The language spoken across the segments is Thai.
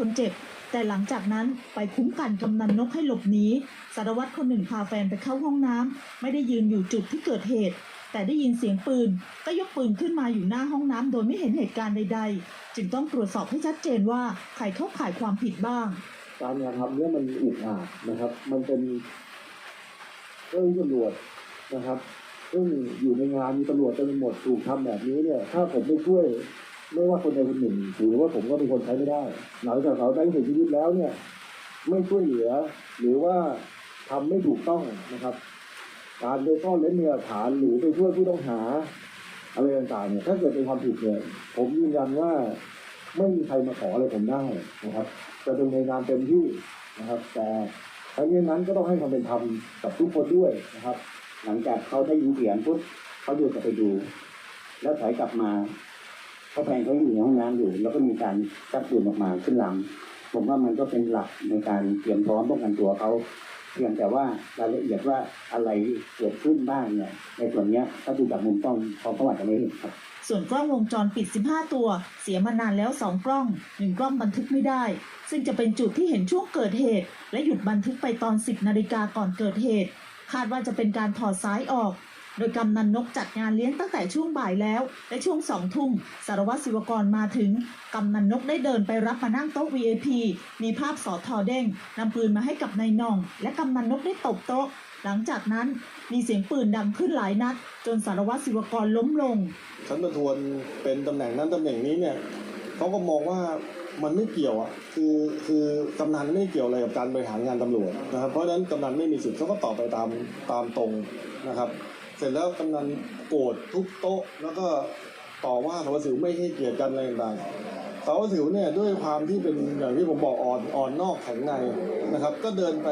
คนเจ็บ แต่หลังจากนั้นไปคุ้มกันกำนันนกให้หลบหนีสารวัตรคนหนึ่งพาแฟนไปเข้าห้องน้ำไม่ได้ยืนอยู่จุดที่เกิดเหตุ แต่ได้ยินเสียงปืน ก็ยกปืนขึ้นมาอยู่หน้าห้องน้ำโดยไม่เห็นเหตุการณ์ใด ๆ จึงต้องตรวจสอบให้ชัดเจนว่าใครเข้าข่ายความผิดบ้าง การกระทำเนี่ยมันอุกอาจนะครับ มันเป็นเรื่องตำรวจนะครับ ซึ่งอยู่ในงานมีตำรวจเต็มไปหมดถูกทำแบบนี้เนี่ย ถ้าผมไม่ช่วย ไม่ว่าคนใดคนหนึ่งถือว่าผมก็เป็นคนใช้ไม่ได้ หลังจากเขาได้เสียชีวิตแล้วเนี่ย ไม่ช่วยเหลือ หรือว่าทำไม่ถูกต้องนะครับ การไปซ่อนเล้นมีหลักฐานหรือไปช่วยผู้ต้องหาอะไรต่างๆเนี่ยถ้าเกิดเป็นความผิดเนี่ยผมยืนยันว่าไม่มีใครมาขออะไรผมได้นะครับ จะดำเนินงานเต็มที่นะครับ แต่ทั้งนี้นั้นก็ต้องให้ความเป็นธรรมกับทุกคนด้วยนะครับ หลังจากเขาได้ยินเสียงปุ๊บเขาเดินกลับไปดู แล้วถอยกลับมา เขาแฟนเขาอยู่ในห้องน้ำอยู่ แล้วก็มีการชักปืนออกมาขึ้นลำผมว่ามันก็เป็นหลักในการเตรียมพร้อมป้องกันตัวเขาเพียงแต่ว่ารายละเอียดว่าอะไรเกิดขึ้นบ้างเนี่ยในส่วนเนี้ยถ้าดูจากมุมกล้องเขาก็อาจจะไม่เห็นครับ ส่วนกล้องวงจรปิด 15 ตัว เสียมานานแล้ว 2 กล้อง 1 กล้องบันทึกไม่ได้ ซึ่งจะเป็นจุดที่เห็นช่วงเกิดเหตุ และหยุดบันทึกไปตอน 10 นาฬิกาก่อนเกิดเหตุ คาดว่าจะเป็นการถอดซ้ายออก โดยกำนันนกจัดงานเลี้ยงตั้งแต่ช่วงบ่ายแล้ว และช่วงสองทุ่มสารวัตรศิวกรมาถึง กำนันนกได้เดินไปรับมานั่งโต๊ะ VIP มีภาพสอทอเด้งนำปืนมาให้กับนายนอง และกำนันนกได้ตบโต๊ะ หลังจากนั้นมีเสียงปืนดังขึ้นหลายนัด จนสารวัตรศิวกรล้มลงชั้นประทวนเป็นตำแหน่งนั้นตำแหน่งนี้เนี่ยเขาก็มองว่ามันไม่เกี่ยวอะ คือคือกำนันไม่เกี่ยวอะไรกับการบริหารงานตำรวจนะครับ เพราะฉะนั้นกำนันไม่มีสิทธิ์เขาก็ตอบไปตามตามตรงนะครับ เสร็จแล้วกำนันโกรธทุบโต๊ะ แล้วก็ต่อว่าสารวัสสิวไม่ให้เกียรติกันอะไรต่างๆสารวัสสิวเนี่ยด้วยความที่เป็นอย่างที่ผมบอกอ่อนอ่อนนอกแข็งในนะครับ ก็เดินไป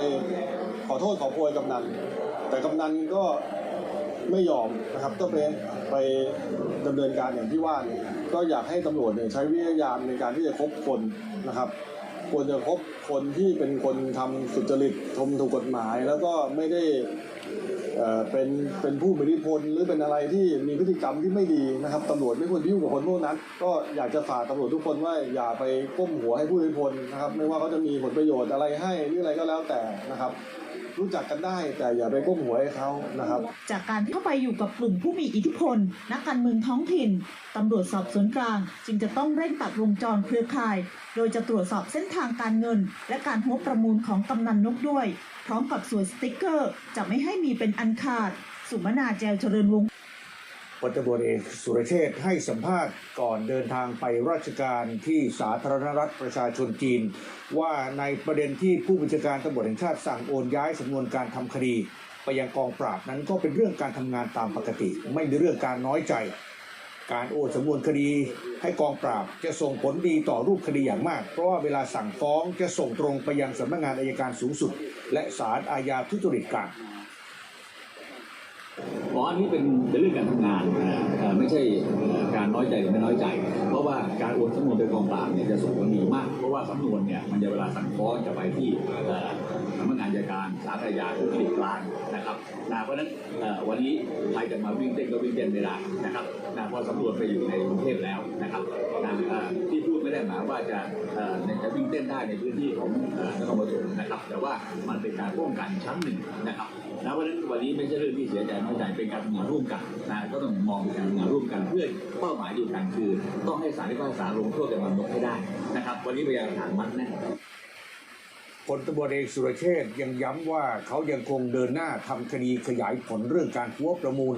ขอโทษขอโพยกำนัน แต่กำนันก็ไม่ยอมนะครับก็ไปไปดำเนินการอย่างที่ว่าเนี่ยก็อยากให้ตำรวจเนี่ยใช้วิทยามในการที่จะคบคนนะครับ ควรจะคบคนที่เป็นคนทำสุจริตทมถูกกฎหมาย แล้วก็ไม่ได้เอ่อเป็นเป็นผู้มีอิทธิพลหรือเป็นอะไรที่มีพฤติกรรมที่ไม่ดีนะครับตำรวจไม่ควรยุ่งกับคนพวกนั้น ก็อยากจะฝากตำรวจทุกคนว่าอย่าไปก้มหัวให้ผู้อิทธิพลนะครับ ไม่ว่าเขาจะมีผลประโยชน์อะไรให้หรืออะไรก็แล้วแต่นะครับ รู้จักกันได้แต่อย่าไปก้มหัวให้เขานะครับ จากการที่เข้าไปอยู่กับกลุ่มผู้มีอิทธิพล นักการเมืองท้องถิ่นตำรวจสอบสวนกลาง จึงจะต้องเร่งตัดวงจรเครือข่าย โดยจะตรวจสอบเส้นทางการเงิน และการหัวประมูลของกำนันนกด้วย พร้อมกับสวยสติ๊กเกอร์ จะไม่ให้มีเป็นอันขาด สุมนาแจวเจริญวงศ์ พลตำรวจเอกสุรเชษฐ์ให้สัมภาษณ์ก่อนเดินทางไปราชการที่สาธารณรัฐประชาชนจีน ว่าในประเด็นที่ผู้บัญชาการตำรวจแห่งชาติสั่งโอนย้ายสำนวนการทำคดี ไปยังกองปราบนั้นก็เป็นเรื่องการทำงานตามปกติ ไม่มีเรื่องการน้อยใจ การโอนสำนวนคดีให้กองปราบจะส่งผลดีต่อรูปคดีอย่างมาก เพราะว่าเวลาสั่งฟ้องจะส่งตรงไปยังสำนักงานอายการสูงสุด และศาลอาญาทุจริตกลาง อันนี้เป็นเป็นเรื่องการทำงานนะไม่ใช่การน้อยใจหรือไม่น้อยใจ เพราะว่าการโอนสำนวนไปกองปราบเนี่ยจะส่งผลดีมาก เพราะว่าสำนวนเนี่ยมันจะเวลาสั่งฟ้องจะไปที่เอ่อสำนักงานอัยการศาลอาญาทุจริตกลางนะครับนะเพราะนั้นวันนี้ใครจะมาวิ่งเต้นก็วิ่งเต้นไม่ได้นะครับนะเพราะสำนวนไปอยู่ในกรุงเทพแล้วนะครับนะที่พูดไม่ได้หมายว่าจะเอ่อจะวิ่งเต้นได้ในพื้นที่ของนครปฐมนะครับ แต่ว่ามันเป็นการป้องกันชั้นหนึ่งนะครับ วันนี้ไม่ใช่เรื่องที่เสียใจน้อยใจเป็นการทำงานร่วมกันนะก็ต้องมองเป็นการทำงานร่วมกันเพื่อเป้าหมายเดียวกันคือ ต้องให้ศาลที่พิพากษาลงโทษกับมันนกให้ได้นะครับ วันนี้พยานหลักฐานมัดแน่นพลตำรวจเอกสุรเชษฐ์ยังย้ำว่าเขายังคงเดินหน้าทำคดีขยายผลเรื่องการหัวประมูล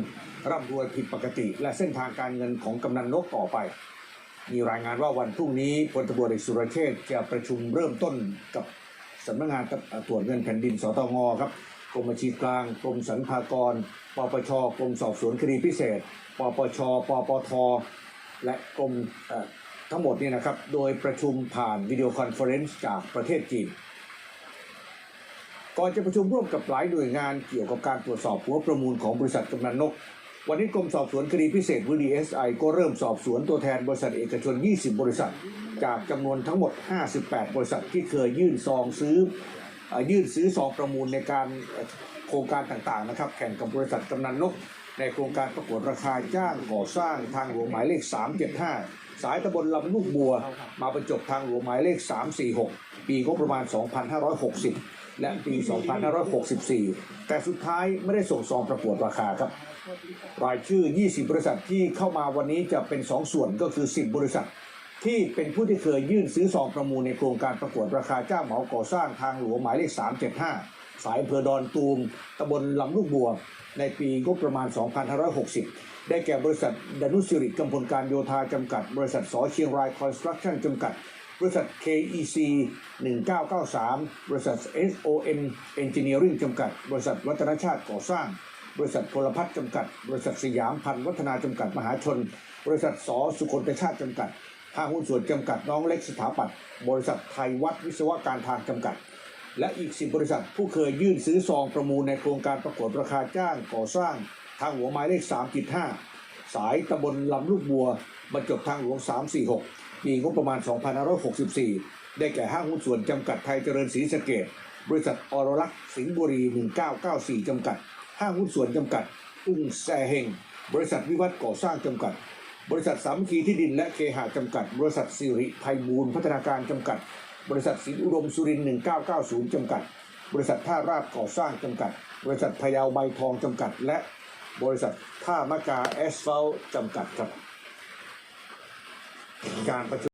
ร่ำรวยผิดปกติ และเส้นทางการเงินของกำนันนกต่อไป มีรายงานว่าวันพรุ่งนี้พลตำรวจเอกสุรเชษฐ์จะประชุมเริ่มต้นกับสำนักงานตรวจเงินแผ่นดินสตงครับ กรมบัญชีกลางกรมสรรพากร ปปชกรมสอบสวนคดีพิเศษ ปปช ปปท และกรมทั้งหมดนี่นะครับ โดยประชุมผ่านวิดีโอคอนเฟอเรนซ์จากประเทศจีน ก่อนจะประชุมร่วมกับหลายหน่วยงานเกี่ยวกับการตรวจสอบหัวประมูลของบริษัทกำนันนก วันนี้กรมสอบสวนคดีพิเศษหรือ DSI ก็เริ่มสอบสวนตัวแทนบริษัทเอกชน 20 บริษัท จากจำนวนทั้งหมด 58 บริษัทที่เคยยื่นซองซื้อ ยื่นซื้อซองประมูลในการโครงการต่างๆนะครับ แข่งกับบริษัทกำนันนก ในโครงการประกวดราคาจ้างก่อสร้างทางหลวงหมายเลข 375 สายตำบลลำลูกบัว มาบรรจบทางหลวงหมายเลข 346 ปีงบประมาณ 2560 และปี 2564 แต่สุดท้ายไม่ได้ส่งซองประกวดราคาครับ รายชื่อ 20 บริษัทที่เข้ามาวันนี้จะเป็น 2 ส่วนก็คือ 10 บริษัท ที่เป็นผู้ที่เคยยื่นซื้อซองประมูลในโครงการประกวดราคาจ้างเหมาก่อสร้างทางหลวงหมายเลข 375 สายอำเภอดอนตูมตำบลลำลูกบัว ในปีงบประมาณ 2560 ได้แก่บริษัทดนุสิริกำพลการโยธาจำกัด บริษัทสอเชียงรายคอนสตรักชั่นจำกัด บริษัท KEC 1993 บริษัท SOM Engineering จำกัด บริษัทวัฒนชาติก่อสร้าง บริษัทพลพัฒน์จำกัด บริษัทสยามพันธ์วัฒนาจำกัดมหาชน บริษัทสอสุคนตชาติจำกัด ห้างหุ้นส่วนจำกัดน้องเล็กสถาปัตย์บริษัทไทยวัดวิศวการทางจำกัด และอีก 10 บริษัทผู้เคยยื่นซื้อซองประมูลในโครงการประกวดราคาจ้างก่อสร้างทางหลวงหมายเลข 3.5 สายตำบลลำลูกบัว บรรจบทางหลวง 346ปีงบประมาณ 2564 ได้แก่ห้างหุ้นส่วนจำกัดไทยเจริญศรีสะเกดบริษัทอรลักษ์สิงห์บุรี 1994 จำกัด ห้างหุ้นส่วนจำกัด อุ้งแซเฮงบริษัทวิวัฒน์ก่อสร้างจำกัด บริษัทสามคีที่ดินและเคหะจำกัด บริษัทสิริไพบูลพัฒนาการจำกัด บริษัทสินอุดมสุรินทร์1990 จำกัด บริษัทท่าราบก่อสร้างจำกัด บริษัทพยาวใบทองจำกัด และบริษัทท่ามะกาแอสฟัลต์จำกัดครับการประชุม